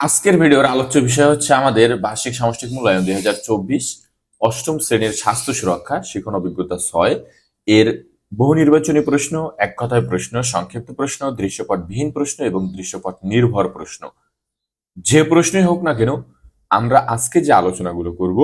আজকের ভিডিওর আলোচ্য বিষয় হচ্ছে আমাদের বার্ষিক সামষ্টিক মূল্যায়ন দুই হাজার চব্বিশ অষ্টম শ্রেণির স্বাস্থ্য সুরক্ষা শিখন অভিজ্ঞতা ছয়। এর বহু নির্বাচনী প্রশ্ন, এক কথায় প্রশ্ন, সংক্ষিপ্ত প্রশ্ন, দৃশ্যপটবিহীন প্রশ্ন এবং দৃশ্যপট নির্ভর প্রশ্ন। যে প্রশ্নই হোক না কেন, আমরা আজকে যে আলোচনাগুলো করব,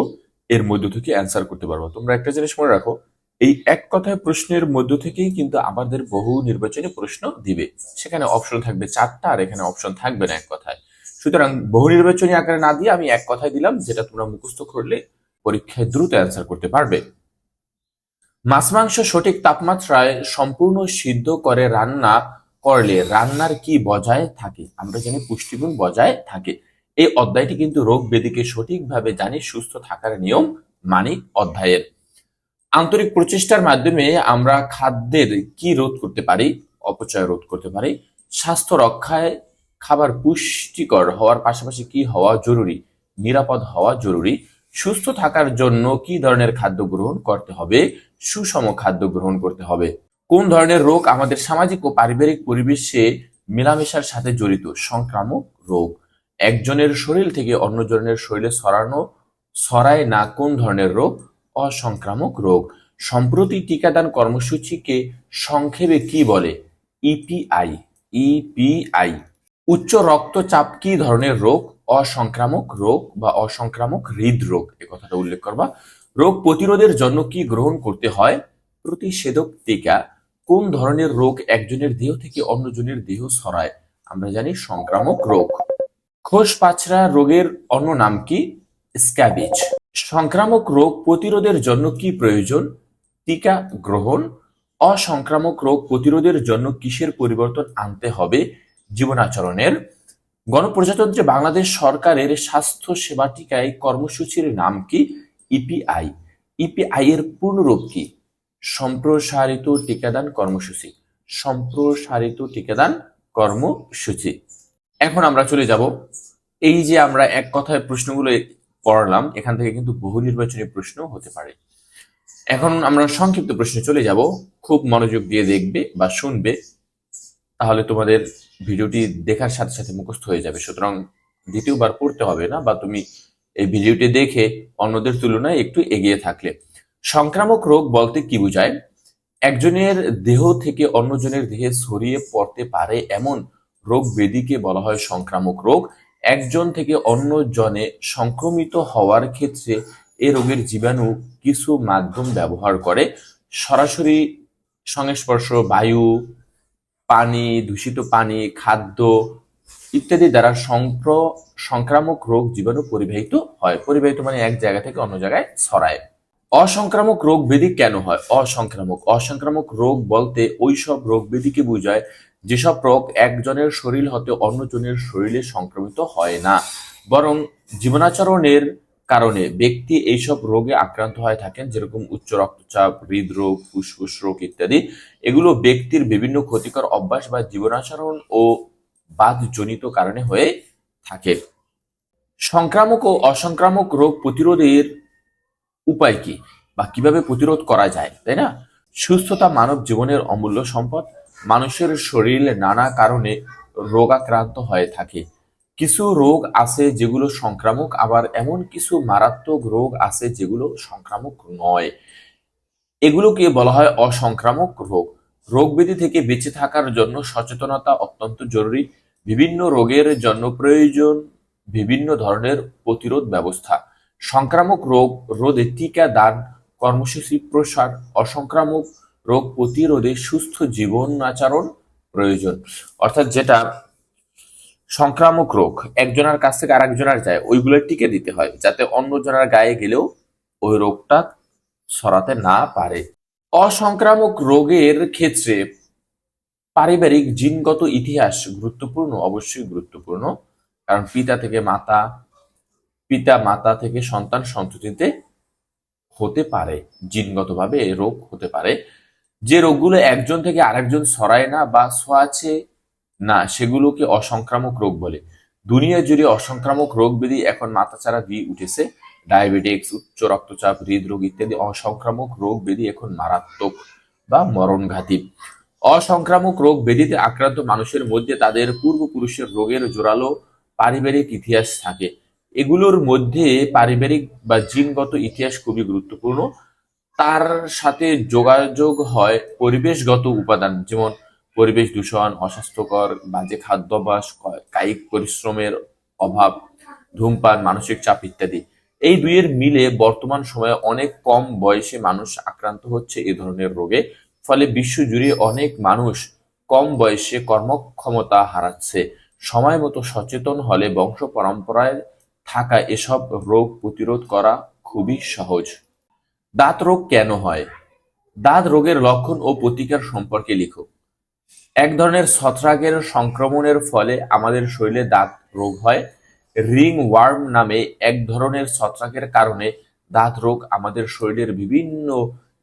এর মধ্য থেকে অ্যান্সার করতে পারব। তোমরা একটা জিনিস মনে রাখো, এই এক কথায় প্রশ্নের মধ্য থেকেই কিন্তু আমাদের বহু নির্বাচনী প্রশ্ন দিবে। সেখানে অপশন থাকবে চারটা আর এখানে অপশন থাকবে না এক কথায়। সুতরাং বহু নির্বাচনী আকারে না দিয়ে আমি এক কথায় দিলাম যেটা তোমরা মুখস্থ করলে পরীক্ষায় দ্রুত অ্যান্সার করতে পারবে। মাছ, মাংস সঠিক তাপমাত্রায় সম্পূর্ণ সিদ্ধ করে রান্না করলে রান্নার কি বজায় থাকে? আমরা জানি পুষ্টিগুণ বজায় থাকে। এই অধ্যায়টি কিন্তু রোগ ব্যাধিকে সঠিকভাবে জানি সুস্থ থাকার নিয়ম মানিক অধ্যায়ের। আন্তরিক প্রচেষ্টার মাধ্যমে আমরা খাদ্যের কি রোধ করতে পারি? অপচয় রোধ করতে পারি। স্বাস্থ্য রক্ষায় খাবার পুষ্টিকর হওয়ার পাশাপাশি কি হওয়া জরুরি? নিরাপদ হওয়া জরুরি। সুস্থ থাকার জন্য কি ধরনের খাদ্য গ্রহণ করতে হবে? সুষম খাদ্য গ্রহণ করতে হবে। কোন ধরনের রোগ আমাদের সামাজিক ও পারিবারিক পরিবেশে মেলামেশার সাথে জড়িত? সংক্রামক রোগ। একজনের শরীর থেকে অন্যজনের শরীরে ছড়ানো, ছড়ায় না কোন ধরনের রোগ? অসংক্রামক রোগ। সম্প্রতি টিকাদান কর্মসূচিকে সংক্ষেপে কি বলে? ইপিআই। ইপিআই। উচ্চ রক্তচাপ কি ধরনের রোগ? অসংক্রামক রোগ বা অসংক্রামক হৃদরোগ, এ কথাটা উল্লেখ করবা। রোগ প্রতিরোধের জন্য কি গ্রহণ করতে হয়? প্রতিষেধক টিকা। কোন ধরনের রোগ একজনের দেহ থেকে অন্যজনের দেহ ছড়ায়? আমরা জানি সংক্রামক রোগ। খোস পাছড়া রোগের অন্য নাম কি? স্ক্যাবিজ। সংক্রামক রোগ প্রতিরোধের জন্য কি প্রয়োজন? টিকা গ্রহণ। অসংক্রামক রোগ প্রতিরোধের জন্য কিসের পরিবর্তন আনতে হবে? জীবনাচরণের। গণপ্রজাতন্ত্রী বাংলাদেশ সরকারের স্বাস্থ্য সেবা টিকায় কর্মসূচির নাম কি? ইপিআই। ইপিআই এর পূর্ণরূপ কি? সম্প্রসারিত টিকাদান কর্মসূচি। সম্প্রসারিত টিকাদান কর্মসূচি। এখন আমরা চলে যাব। এই যে আমরা এক কথায় প্রশ্নগুলো পড়লাম, এখান থেকে কিন্তু বহু নির্বাচনী প্রশ্ন হতে পারে। এখন আমরা সংক্ষিপ্ত প্রশ্নে চলে যাব। খুব মনোযোগ দিয়ে দেখবে বা শুনবে। তাহলে তোমাদের ভিডিওটি দেখার সাথে সাথে মুখস্থ হয়ে যাবে। সুতরাং দ্বিতীয়বার পড়তে হবে না, বা তুমি এই ভিডিওটি দেখে অন্যদের তুলনায় একটু এগিয়ে থাকলে। সংক্রামক রোগ বলতে কি বোঝায়? একজনের দেহ থেকে অন্যজনের দেহে ছড়িয়ে পড়তে পারে এমন রোগ ব্যাধিকে বলা হয় সংক্রামক রোগ। একজন থেকে অন্য জনে সংক্রমিত হওয়ার ক্ষেত্রে এ রোগের জীবাণু কিছু মাধ্যম ব্যবহার করে। সরাসরি সংস্পর্শ, বায়ু পানি, দূষিত পানি, খাদ্য ইত্যাদি দ্বারা সংক্র, সংক্রামক রোগ জীবাণু পরিবাহিত হয়। পরিবাহিত মানে এক জায়গা থেকে অন্য জায়গায় ছড়ায়। অসংক্রামক রোগ ব্যাধি কেন হয়? অসংক্রামক। অসংক্রামক রোগ বলতে ওই সব রোগ ব্যাধিকে বোঝায় যেসব রোগ একজনের শরীর হতে অন্যজনের শরীরে সংক্রমিত হয় না। বরং জীবনাচরণের কারণে ব্যক্তি এইসব রোগে আক্রান্ত হয়ে থাকেন, যেরকম উচ্চ রক্তচাপ, হৃদরোগ, ফুসফুস রোগ ইত্যাদি। এগুলো ব্যক্তির বিভিন্ন ক্ষতিকর অভ্যাস বা জীবনাচরণ ও বাদজনিত কারণে হয়ে থাকে। সংক্রামক ও অসংক্রামক রোগ প্রতিরোধের উপায় কি বা কীভাবে প্রতিরোধ করা যায়, তাই না? সুস্থতা মানব জীবনের অমূল্য সম্পদ। মানুষের শরীরে নানা কারণে রোগাক্রান্ত হয়ে থাকে। কিছু রোগ আছে যেগুলো সংক্রামক, আবার এমন কিছু মারাত্মক রোগ আছে যেগুলো সংক্রামক নয়। এগুলোকে বলা হয় অসংক্রামক রোগ। রোগ ব্যাধি থেকে বেঁচে থাকার জন্য সচেতনতা অত্যন্ত জরুরি। বিভিন্ন রোগের জন্য প্রয়োজন বিভিন্ন ধরনের প্রতিরোধ ব্যবস্থা। সংক্রামক রোগ রোধে টিকা, দান, কর্মসূচি, প্রসার, অসংক্রামক রোগ প্রতিরোধে সুস্থ জীবন আচরণ প্রয়োজন। অর্থাৎ যেটা সংক্রামক রোগ, একজনের কাছ থেকে আরেকজনের যায়, ওইগুলো টিকে দিতে হয়, যাতে অন্যজনের গায়ে গেলেও ওই রোগটা ছড়াতে না পারে। অসংক্রামক রোগের ক্ষেত্রে পারিবারিক জিনগত ইতিহাস গুরুত্বপূর্ণ, অবশ্যই গুরুত্বপূর্ণ। কারণ পিতা থেকে মাতা, পিতা, মাতা থেকে সন্তান সন্ততিতে হতে পারে, জিনগতভাবে রোগ হতে পারে। যে রোগগুলো একজন থেকে আরেকজন ছড়ায় না বা ছোঁয়াছে না, সেগুলোকে অসংক্রামক রোগ বলে। দুনিয়া জুড়ে অসংক্রামক রোগ ব্যাধি এখন মাথাচাড়া দিয়ে উঠেছে। ডায়াবেটিক্স উচ্চ রক্তচাপ, হৃদরোগ ইত্যাদি অসংক্রামক রোগ ব্যাধি এখন মারাত্মক বা মরণঘাতী। অসংক্রামক রোগ ব্যাধিতে আক্রান্ত মানুষের মধ্যে তাদের পূর্বপুরুষের রোগের জোরালো পারিবারিক ইতিহাস থাকে। এগুলোর মধ্যে পারিবারিক বা জিনগত ইতিহাস খুবই গুরুত্বপূর্ণ। তার সাথে যোগাযোগ হয় পরিবেশগত উপাদান, যেমন পরিবেশ দূষণ, অস্বাস্থ্যকর বাজে খাদ্যাভ্যাস কায়িক পরিশ্রমের অভাব, ধূমপান, মানসিক চাপ ইত্যাদি। এই দুইয়ের মিলে বর্তমান সময়ে অনেক কম বয়সে মানুষ আক্রান্ত হচ্ছে এই ধরনের রোগে। ফলে বিশ্বজুড়ে অনেক মানুষ কম বয়সে কর্মক্ষমতা হারাচ্ছে। সময় মতো সচেতন হলে বংশ পরম্পরায় থাকা এসব রোগ প্রতিরোধ করা খুবই সহজ। দাঁত রোগ কেন হয়? দাঁত রোগের লক্ষণ ও প্রতিকার সম্পর্কে লিখো। এক ধরনের ছত্রাকের সংক্রমণের ফলে আমাদের শরীরে দাঁত রোগ হয়। রিং ওয়ার্ম নামে এক ধরনের ছত্রাকের কারণে দাঁত রোগ আমাদের শরীরের বিভিন্ন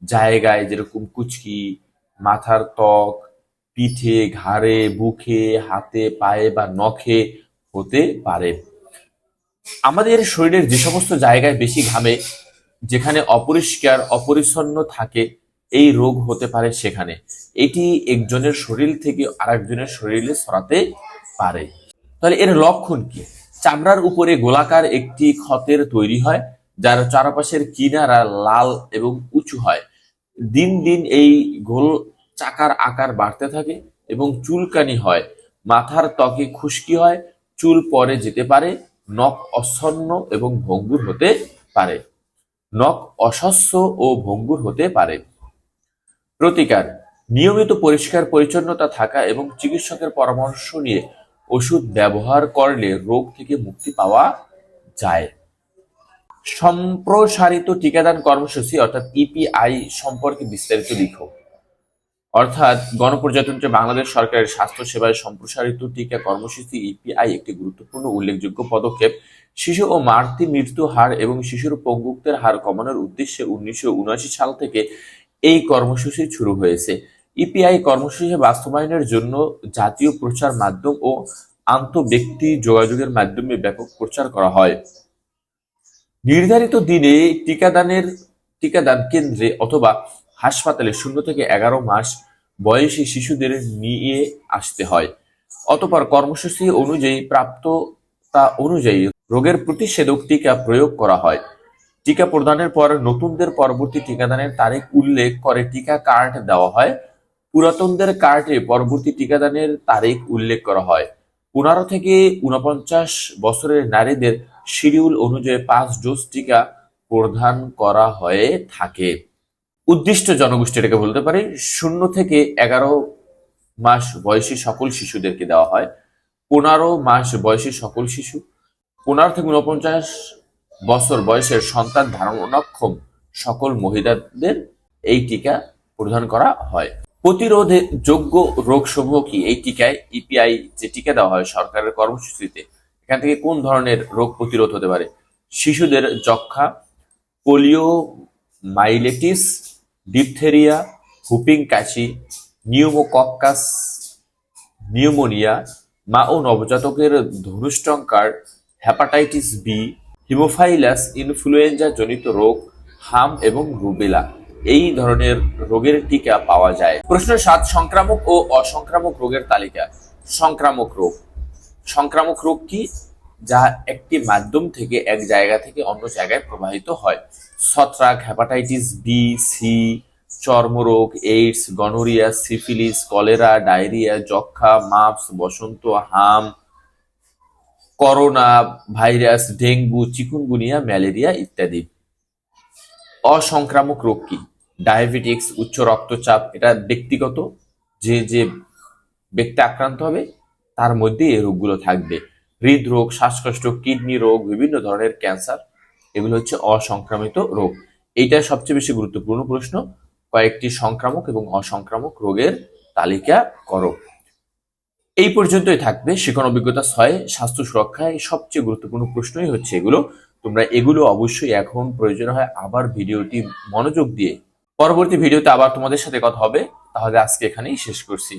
জায়গায় যেরকম কুচকি, মাথার ত্বক, পিঠে, ঘাড়ে, বুকে, হাতে, পায়ে বা নখে হতে পারে। আমাদের শরীরের যে সমস্ত জায়গায় বেশি ঘামে, যেখানে অপরিষ্কার, অপরিচ্ছন্ন থাকে এই রোগ হতে পারে সেখানে। এটি একজনের শরীর থেকে আরেকজনের শরীরে ছড়াতে পারে। তাহলে এর লক্ষণ কি? চামড়ার উপরে গোলাকার একটি ক্ষতের তৈরি হয়, যার চারপাশের কিনারা লাল এবং উঁচু হয়। দিন দিন এই গোল চাকার আকার বাড়তে থাকে এবং চুলকানি হয়। মাথার ত্বকে খুশকি হয়, চুল পরে যেতে পারে, নখ অসন্ন এবং ভঙ্গুর হতে পারে। নখ অস্বস্য ও ভঙ্গুর হতে পারে। প্রতিকার, নিয়মিত পরিষ্কার পরিচ্ছন্নতা থাকা এবং চিকিৎসকের পরামর্শ নিয়ে ওষুধ ব্যবহার করলে রোগ থেকে মুক্তি পাওয়া যায়। সম্প্রসারিত টিকাদান কর্মসূচি, অর্থাৎ ইপিআই সম্পর্কে বিস্তারিত লিখো। অর্থাৎ, গণপ্রজাতন্ত্রী বাংলাদেশ সরকারের স্বাস্থ্য সেবায় সম্প্রসারিত টিকা কর্মসূচি, ইপিআই একটি গুরুত্বপূর্ণ উল্লেখযোগ্য পদক্ষেপ। শিশু ও মাতৃ মৃত্যু হার এবং শিশুর পঙ্গুত্বের হার কমানোর উদ্দেশ্যে উনিশশো উনআশি সাল থেকে এই কর্মসূচি শুরু হয়েছে। ইপিআই কর্মসূচি বাস্তবায়নের জন্য জাতীয় প্রচার মাধ্যম ও আন্তঃব্যক্তি যোগাযোগের মাধ্যমে ব্যাপক প্রচার করা হয়। নির্ধারিত দিনে টিকাদানের, টিকাদান কেন্দ্রে অথবা হাসপাতালে শূন্য থেকে এগারো মাস বয়সী শিশুদের নিয়ে আসতে হয়। অতপর কর্মসূচি অনুযায়ী প্রাপ্ততা অনুযায়ী রোগের প্রতিষেধক টিকা প্রয়োগ করা হয়। টিকা প্রদানের পর নতুনদের পরবর্তী টিকাদানের তারিখ উল্লেখ করে টিকা কার্ড দেওয়া হয়। পুরাতনদের কার্ডে পরবর্তী টিকাদানের তারিখ উল্লেখ করা হয়। পনেরো থেকে উনপঞ্চাশ বছরের নারীদের শিডিউল অনুযায়ী পাঁচ ডোজ টিকা প্রদান করা হয়ে থাকে। উদ্দিষ্ট জনগোষ্ঠী এটাকে বলতে পারি। শূন্য থেকে এগারো মাস বয়সী সকল শিশুদেরকে দেওয়া হয়। পনেরো মাস বয়সী সকল শিশু। পনেরো থেকে উনপঞ্চাশ বছর বয়সের সন্তান ধারণক্ষম সকল মহিলাদের এই টিকা প্রদান করা হয়। প্রতিরোধে যোগ্য রোগসমূহ কি এই টিকায় ইপিআই যে টিকা দেওয়া হয় সরকারের কর্মসূচিতে, এখান থেকে কোন ধরনের রোগ প্রতিরোধ হতে পারে? শিশুদের যক্ষা পোলিও, মাইলেটিস, ডিপথেরিয়া, হুপিং কাশি, নিউমোকক্কাস, নিউমোনিয়া, মা ও নবজাতকের ধনুষ্টঙ্কার হ্যাপাটাইটিস বি হিমোফাইলাস ইনফ্লুয়েঞ্জা জনিত রোগ, হাম এবং রুবেলা। এই ধরনের রোগের টিকা পাওয়া যায়। প্রশ্ন সাত, সংক্রামক ও অসংক্রামক রোগের তালিকা। সংক্রামক রোগ। সংক্রামক রোগ কি? যা একটি মাধ্যম থেকে এক জায়গা থেকে অন্য জায়গায় প্রবাহিত হয়। ছত্রাক হ্যাপাটাইটিস বি সি চর্মরোগ, AIDS, gonorrhoea, syphilis, cholera, diarrhoea যক্ষা মাপস, বসন্ত, হাম corona virus, dengue, chikungunya, malaria ইত্যাদি। অসংক্রামক রোগ কি? ডায়াবেটিক্স, উচ্চ রক্তচাপ, এটা ব্যক্তিগত, যে যে ব্যক্তি আক্রান্ত হবে, তার মধ্যে এই রোগগুলো থাকবে। হৃদরোগ, শ্বাসকষ্ট, কিডনি রোগ, বিভিন্ন ধরনের ক্যান্সার, এগুলো হচ্ছে অসংক্রামিত রোগ। এইটা সবচেয়ে বেশি গুরুত্বপূর্ণ প্রশ্ন। কয়েকটি সংক্রামক এবং অসংক্রামক রোগের তালিকা করো। এই পর্যন্তই থাকবে। শিক্ষণ অভিজ্ঞতা ছয়, স্বাস্থ্য সুরক্ষায় সবচেয়ে গুরুত্বপূর্ণ প্রশ্নই হচ্ছে এগুলো। তোমরা এগুলো অবশ্যই এখন প্রয়োজন হয় আবার ভিডিওটি মনোযোগ দিয়ে। পরবর্তী ভিডিওতে আবার তোমাদের সাথে কথা হবে। তাহলে আজকে এখানেই শেষ করছি।